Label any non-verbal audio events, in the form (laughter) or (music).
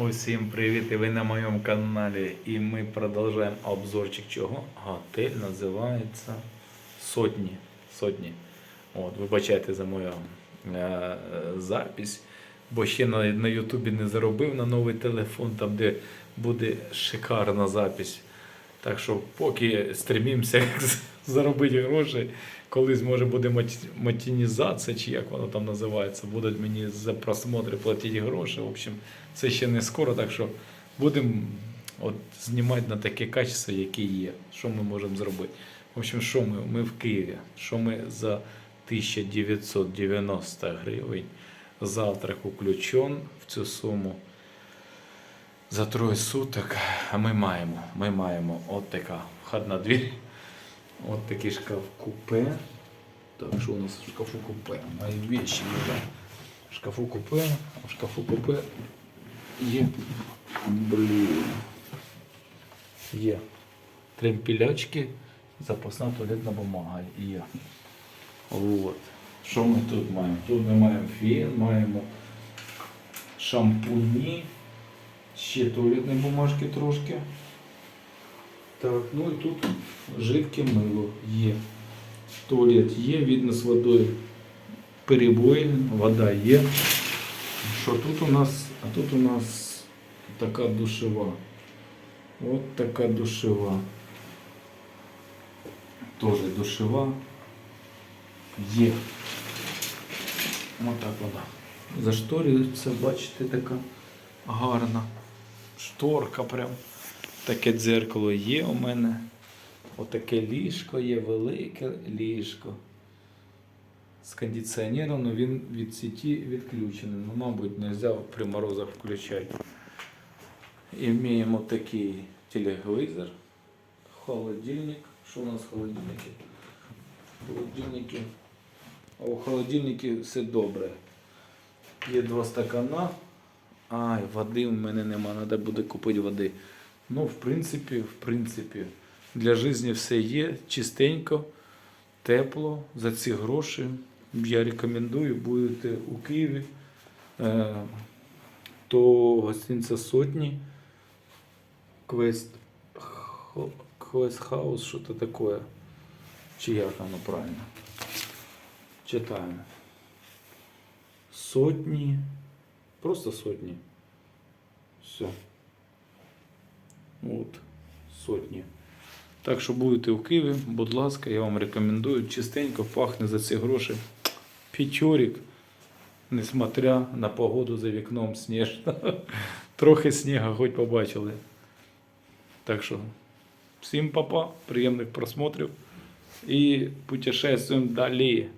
Усім привіт! І ви на моєму каналі. І ми продовжуємо обзорчик чого? Готель називається Сотні. Сотні. От, вибачайте за мою е, запись, бо ще на, на Ютубі не заробив на новий телефон, там де буде шикарна запись. Так що поки стремимося заробити гроші, колись може буде мат- матінізація, чи як воно там називається, будуть мені за просмотри платити гроші. В общем, це ще не скоро, так що будемо знімати на таке качество, яке є. Що ми можемо зробити? В общем, що ми? Ми в Києві. Що ми за 1990 гривень завтрак включен в цю суму за троє суток. Ми маємо, ми маємо от така входна двір. От такий шкаф купе. Так, що у нас в шкафу купе? Мої вещи лежать. В шкафу купе, а в шкафу купе є. Блін. Є. Тремпілячки, запасна туалетна бумага є. От. Що ми тут маємо? Тут ми маємо фен, маємо шампуні, ще туалетні бумажки трошки. Так, ну і тут жидке мило є. Туалет є, видно з водою перебої, вода є. Що тут у нас? А тут у нас така душева. От така душева. Тоже душева. Є. Отак вона. Зашторюється, бачите, така гарна. Шторка прям. Таке дзеркало є у мене. Отаке ліжко є, велике ліжко. З кондиціонером, але він від сіті відключений. Ну, мабуть, не можна при морозах включати. І маємо такий телевізор, холодильник. Що у нас в холодильнику? Холодильники. А у холодильнику все добре. Є два стакана. Ай, води в мене нема, треба буде купити води. Ну, в принципі, в принципі, для життя все є, чистенько, тепло. За ці гроші я рекомендую, будете у Києві, е, то гостинця сотні, квест, квест хаус, що то таке. Чи як воно правильно? Читаємо. Сотні. Просто сотні. Все. От, сотні. Так що будете в Києві, будь ласка, я вам рекомендую. Чистенько пахне за ці гроші. П'ятьорік, несмотря на погоду за вікном сніжно. (laughs) Трохи снігу хоч побачили. Так що, всім папа, приємних просмотрів і путешествуємо далі.